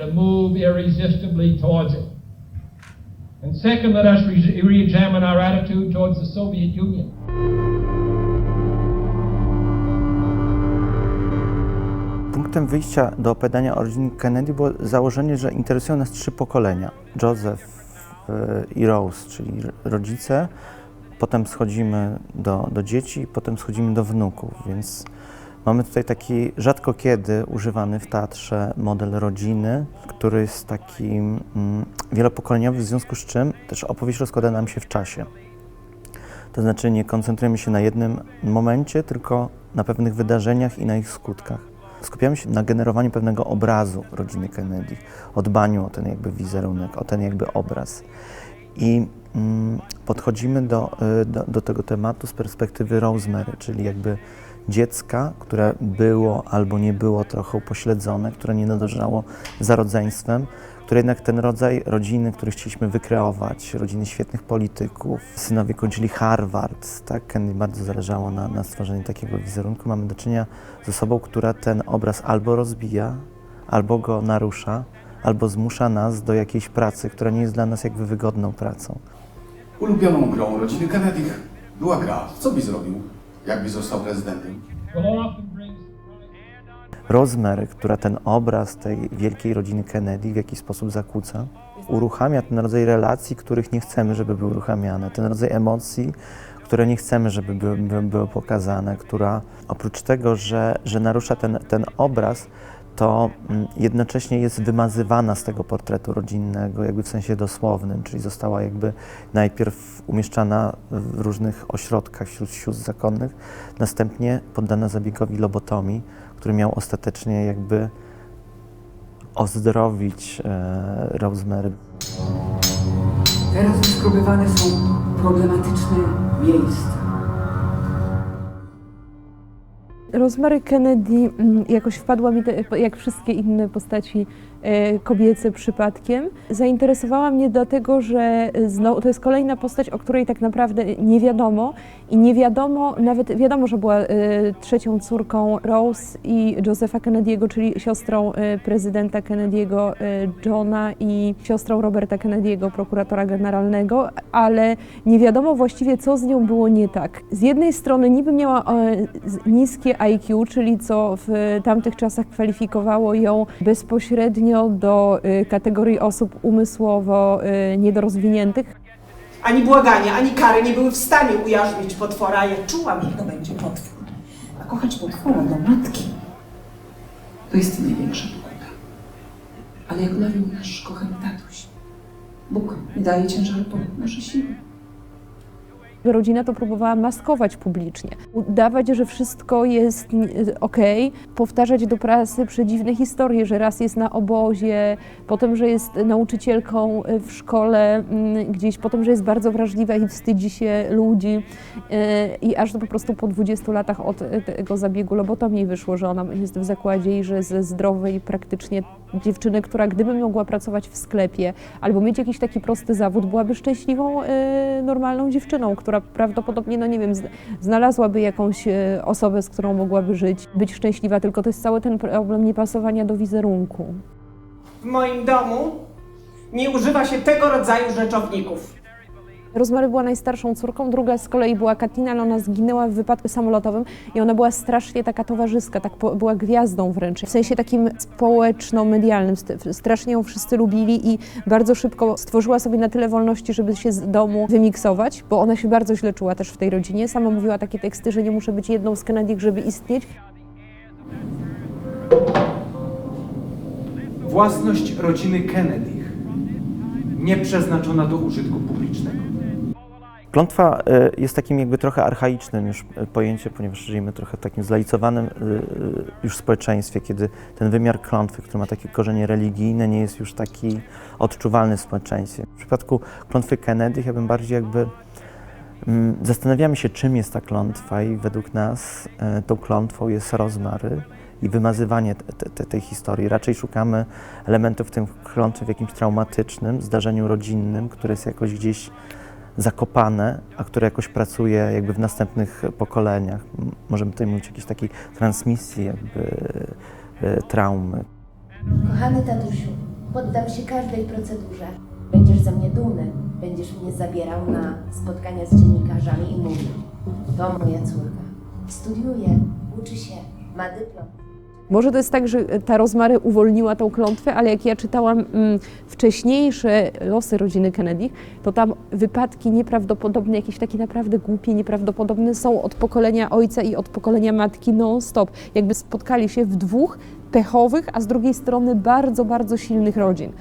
to move irresistibly towards it. And second, let us re- re-examine our attitude towards the Soviet Union. Punktem wyjścia do opowiadania o rodzinie Kennedy było założenie, że interesują nas trzy pokolenia. Joseph e, i Rose, czyli rodzice, potem schodzimy do, do dzieci, potem schodzimy do wnuków, więc mamy tutaj taki rzadko kiedy używany w teatrze model rodziny, który jest taki mm, wielopokoleniowy, w związku z czym też opowieść rozkłada nam się w czasie. To znaczy nie koncentrujemy się na jednym momencie, tylko na pewnych wydarzeniach i na ich skutkach. Skupiamy się na generowaniu pewnego obrazu rodziny Kennedy, o dbaniu o ten jakby wizerunek, o ten jakby obraz. I mm, podchodzimy do, y, do, do tego tematu z perspektywy Rosemary, czyli jakby dziecka, które było albo nie było trochę upośledzone, które nie nadążało za rodzeństwem, które jednak ten rodzaj rodziny, który chcieliśmy wykreować, rodziny świetnych polityków, synowie kończyli Harvard, tak, Kennedy bardzo zależało na, na stworzeniu takiego wizerunku. Mamy do czynienia z osobą, która ten obraz albo rozbija, albo go narusza, albo zmusza nas do jakiejś pracy, która nie jest dla nas jakby wygodną pracą. Ulubioną grą rodziny Kennedy była gra. Co by zrobił, jakby został prezydentem? Rosemary, która ten obraz tej wielkiej rodziny Kennedy w jakiś sposób zakłóca, uruchamia ten rodzaj relacji, których nie chcemy, żeby były uruchamiane, ten rodzaj emocji, które nie chcemy, żeby były, były pokazane, która oprócz tego, że, że narusza ten, ten obraz, to mm, jednocześnie jest wymazywana z tego portretu rodzinnego, jakby w sensie dosłownym, czyli została jakby najpierw umieszczana w różnych ośrodkach wśród sióstr zakonnych, następnie poddana zabiegowi lobotomii, który miał ostatecznie jakby ozdrowić e, Rosemary. Teraz wyskrobywane są problematyczne miejsca. Rosemary Kennedy mm, jakoś wpadła mi, te, jak wszystkie inne postaci kobiece przypadkiem. Zainteresowała mnie dlatego, że znowu, to jest kolejna postać, o której tak naprawdę nie wiadomo i nie wiadomo, nawet wiadomo, że była e, trzecią córką Rose i Josepha Kennedy'ego, czyli siostrą e, prezydenta Kennedy'ego e, Johna i siostrą Roberta Kennedy'ego, prokuratora generalnego, ale nie wiadomo właściwie, co z nią było nie tak. Z jednej strony niby miała e, niskie IQ, czyli co w tamtych czasach kwalifikowało ją bezpośrednio do e, kategorii osób umysłowo e, niedorozwiniętych. Ani błagania, ani kary nie były w stanie ujarzmić potwora. Ja czułam, że to będzie potwór. A kochać potwora do matki to jest największa pokuta. Ale jak mawiał nasz kochany tatuś, Bóg nie daje ciężaru ponad nasze siły. Rodzina to próbowała maskować publicznie, udawać, że wszystko jest ok, powtarzać do prasy przedziwne historie, że raz jest na obozie, potem, że jest nauczycielką w szkole mm, gdzieś, potem, że jest bardzo wrażliwa i wstydzi się ludzi e, i aż po prostu po 20 latach od tego zabiegu lobotomii wyszło, że ona jest w zakładzie i że ze zdrowej praktycznie dziewczyny, która gdyby mogła pracować w sklepie albo mieć jakiś taki prosty zawód, byłaby szczęśliwą, e, normalną dziewczyną, która prawdopodobnie, no nie wiem, zna- znalazłaby jakąś e, osobę, z którą mogłaby żyć, być szczęśliwa, tylko to jest cały ten problem niepasowania do wizerunku. W moim domu nie używa się tego rodzaju rzeczowników. Rozmary była najstarszą córką, druga z kolei była Katina, ale ona zginęła w wypadku samolotowym i ona była strasznie taka towarzyska, tak po, była gwiazdą wręcz, w sensie takim społeczno-medialnym. St- Strasznie ją wszyscy lubili i bardzo szybko stworzyła sobie na tyle wolności, żeby się z domu wymiksować, bo ona się bardzo źle czuła też w tej rodzinie. Sama mówiła takie teksty, że nie muszę być jedną z Kennedy, żeby istnieć. Własność rodziny Kennedy nie przeznaczona do użytku publicznego. Klątwa e, jest takim jakby trochę archaicznym już e, pojęciem, ponieważ żyjemy trochę w takim zlaicowanym e, już społeczeństwie, kiedy ten wymiar klątwy, który ma takie korzenie religijne, nie jest już taki odczuwalny w społeczeństwie. W przypadku klątwy Kennedy ja bym bardziej jakby mm, zastanawiamy się, czym jest ta klątwa i według nas tą klątwą jest rozmary i wymazywanie te, te, te, tej historii. Raczej szukamy elementów w tym w jakimś traumatycznym zdarzeniu rodzinnym, które jest jakoś gdzieś zakopane, a które jakoś pracuje jakby w następnych pokoleniach. Możemy tutaj mówić o jakiejś takiej transmisji jakby e, traumy. Kochany tatusiu, Poddam się każdej procedurze. Będziesz ze mnie dumny. Będziesz mnie zabierał na spotkania z dziennikarzami i mówił: To moja córka. Studiuje, uczy się, ma dyplom. Może to jest tak, że ta Rozmary uwolniła tą klątwę, ale jak ja czytałam mm, wcześniejsze losy rodziny Kennedy, to tam wypadki nieprawdopodobne, jakieś takie naprawdę głupie, nieprawdopodobne są od pokolenia ojca i od pokolenia matki non-stop. Jakby spotkali się w dwóch pechowych, a z drugiej strony bardzo, bardzo silnych rodzin.